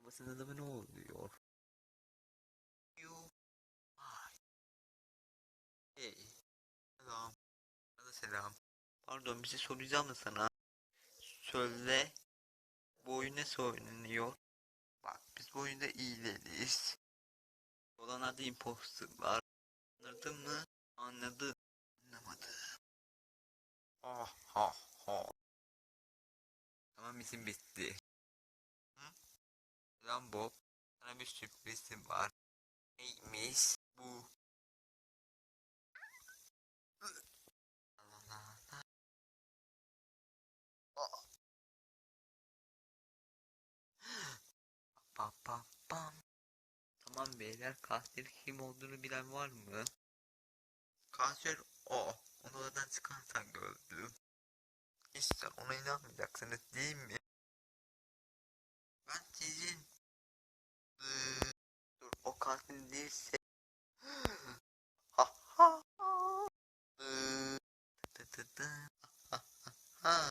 Babasının adamı ne oluyor? Yo. Ay. Hey. Selam. Sana selam. Pardon bir şey soracağım da sana. Söyle. Bu oyun nasıl oynanıyor? Bak biz bu oyunda iyileriz. Olan adı imposterlar. Anladın mı? Anladım. Anlamadım. Ah ha isim bitti. Hı? Lan Bob. Sana bir sürprizim var. Neymiş bu? Allah Allah. Ah. Pa pa pam. Tamam beyler katil kim olduğunu bilen var mı? Katil o. Onu oradan çıkarsan gördüm. İşte ona inanmayacaksınız değil mi? Sizin... Iıı, Dur o katil değilse... Ha ha ha.